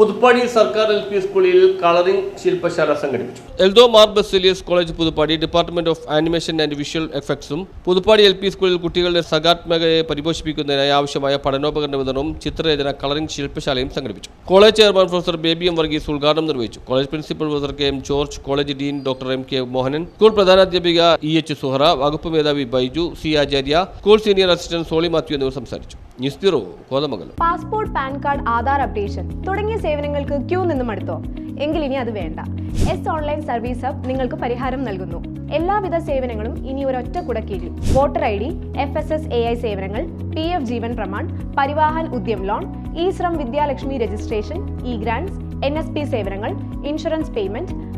പുതുപ്പാടി സർക്കാർ L P സ്കൂളിൽ colouring ശില്പശാല സംഘടിപ്പിച്ചു. Eldho Mar Baselius college Puthuppady department of animation and visual എഫക്ട്സും Puthuppady L P സ്കൂളിൽ കുട്ടികളുടെ സർഗാത്മകതയെ പരിപോഷിപ്പിക്കുന്നതിനായി ആവശ്യമായ പഠനോപകരണ വിതരണവും ചിത്രരചന കളറിംഗ് ശില്പശാലയും സംഘടിപ്പിച്ചു. College chairman professor Baby M Varghese ഉദ്ഘാടനം നിർവഹിച്ചു. College principal professor K M George college dean doctor M K Mohanan school പ്രധാനാധ്യാപിക E H Suhara വകുപ്പ് മേധാവി Baiju C Acharya school senior assistant Soly Mathew എന്നിവർ സംസാരിച്ചു. News bureau Kothamangalam. Passport PAN card Aadhaar updation തുടങ്ങിയ സേവനങ്ങൾക്ക് Q നിന്നും അടുത്തോ എങ്കിൽ ഇനി അത് വേണ്ട. എസ് ഓൺലൈൻ സർവീസ് ഹബ് നിങ്ങൾക്ക് പരിഹാരം നൽകുന്നു. എല്ലാവിധ സേവനങ്ങളും ഇനി ഒരൊറ്റ കുടക്കീഴിൽ. Voter I D F S S A I സേവനങ്ങൾ P F Jeevan Pramaan Parivahan Udyam loan E Shram Vidyalakshmi registration E grants N S P സേവനങ്ങൾ insurance payment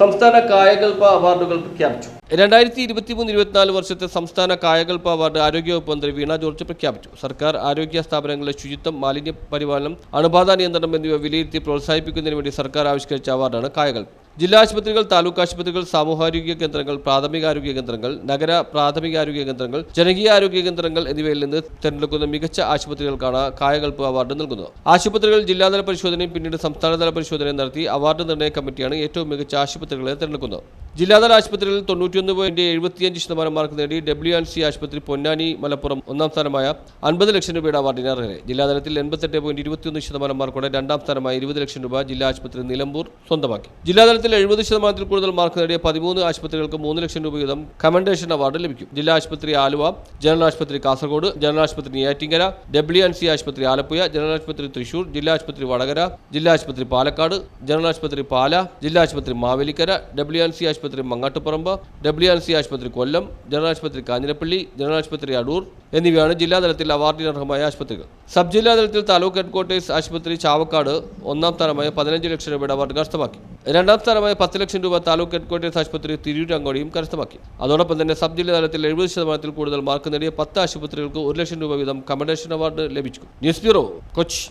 സംസ്ഥാന കായകൽപ്പ അവാർഡുകൾ പ്രഖ്യാപിച്ചു. രണ്ടായിരത്തി ഇരുപത്തിമൂന്ന് ഇരുപത്തിനാല് വർഷത്തെ സംസ്ഥാന കായകൽപ്പ അവാർഡ് ആരോഗ്യവകുപ്പ് മന്ത്രി വീണ ജോർജ് പ്രഖ്യാപിച്ചു. സർക്കാർ ആരോഗ്യ സ്ഥാപനങ്ങളിലെ ശുചിത്വം മാലിന്യ പരിപാലനം അണുബാധ നിയന്ത്രണം എന്നിവ വിലയിരുത്തി പ്രോത്സാഹിപ്പിക്കുന്നതിന് വേണ്ടി സർക്കാർ ആവിഷ്കരിച്ച അവാർഡാണ് കായകൽപ ജില്ലാ ആശുപത്രികൾ താലൂക്ക് ആശുപത്രികൾ സാമൂഹാരോഗ്യ കേന്ദ്രങ്ങൾ പ്രാഥമികാരോഗ്യ കേന്ദ്രങ്ങൾ നഗര പ്രാഥമികാരോഗ്യ കേന്ദ്രങ്ങൾ ജനകീയ ആരോഗ്യ കേന്ദ്രങ്ങൾ എന്നിവയിൽ നിന്ന് തിരഞ്ഞെടുക്കുന്ന മികച്ച ആശുപത്രികൾക്കാണ് കായകൽപ്പ് അവാർഡ് നൽകുന്നത്. ആശുപത്രികൾ ജില്ലാതല പരിശോധനയും പിന്നീട് സംസ്ഥാനതല പരിശോധനയും നടത്തി അവാർഡ് നിർണയ കമ്മിറ്റിയാണ് ഏറ്റവും മികച്ച ആശുപത്രികളെ തിരഞ്ഞെടുക്കുന്നത്. ജില്ലാതല ആശുപത്രിയിൽ തൊണ്ണൂറ്റിയൊന്ന് പോയിന്റ് എഴുപത്തിയഞ്ച് ശതമാനം മാർക്ക് നേടി ഡബ്ല്യു ആൻഡ് സി ആശുപത്രി പൊന്നാനി മലപ്പുറം ഒന്നാം സ്ഥാനമായ അൻപത് ലക്ഷം രൂപയുടെ അവാർഡിന് അർഹരെ ജില്ലാതലത്തിൽ എൺപത്തെട്ട് പോയിന്റ് ഇരുപത്തിയൊന്ന് ശതമാനം മാർക്കോടെ രണ്ടാം സ്ഥാനമായ ഇരുപത് ലക്ഷം രൂപ ജില്ലാ ആശുപത്രി നിലമ്പൂർ സ്വന്തമാക്കി. ജില്ലാതലത്തിൽ എഴുപത് ശതമാനത്തിൽ കൂടുതൽ മാർക്ക് നേടിയ പതിമൂന്ന് ആശുപത്രികൾക്ക് മൂന്ന് ലക്ഷം രൂപ വീതം കമൻഡേഷൻ അവാർഡ് ലഭിക്കും. ജില്ലാ ആശുപത്രി ആലുവ ജനറൽ ആശുപത്രി കാസർഗോഡ് ജനറൽ ആശുപത്രി നെയ്യാറ്റിങ്കര ഡബ്ല്യു ആൻഡ് സി ആശുപത്രി ആലപ്പുഴ ജനറൽ ആശുപത്രി തൃശൂർ ജില്ലാ ആശുപത്രി വടകര ജില്ലാ ആശുപത്രി പാലക്കാട് ജനറൽ ആശുപത്രി പാല ജില്ലാ ആശുപത്രി മാവേലിക്കര ഡബ്ല്യു ആൻഡ് സി ആശുപത്രി മങ്ങാട്ടുപറമ്പ് ഡബ്ല്യു ആൻഡ് സി ആശുപത്രി കൊല്ലം ജനറൽ ആശുപത്രി കാഞ്ഞിരപ്പള്ളി ജനറൽ ആശുപത്രി അടൂർ എന്നിവയാണ് ജില്ലാതലത്തിൽ അവാർഡിനർഹമായ ആശുപത്രികൾ. സബ് ജില്ലാതലത്തിൽ താലൂക്ക് ഹെഡ്ക്വാർട്ടേഴ്സ് ആശുപത്രി ചാവക്കാട് ഒന്നാം സ്ഥാനമായ പതിനഞ്ച് ലക്ഷം രൂപയുടെ അവാർഡ് കരസ്ഥമാക്കി. രണ്ടാം സ്ഥാനമായ പത്ത് ലക്ഷം രൂപ താലൂക്ക് ഹെഡ്ക്വാർട്ടേഴ്സ് ആശുപത്രി തിരൂരങ്കോടിയും കരസ്ഥമാക്കി. അതോടൊപ്പം തന്നെ സബ് ജില്ലാതലത്തിൽ എഴുപത് ശതമാനത്തിൽ കൂടുതൽ മാർക്ക് നേടിയ പത്ത് ആശുപത്രികൾക്ക് ഒരു ലക്ഷം രൂപ വീതം കമൻഡേഷൻ അവാർഡ് ലഭിച്ചു. News bureau Kochi.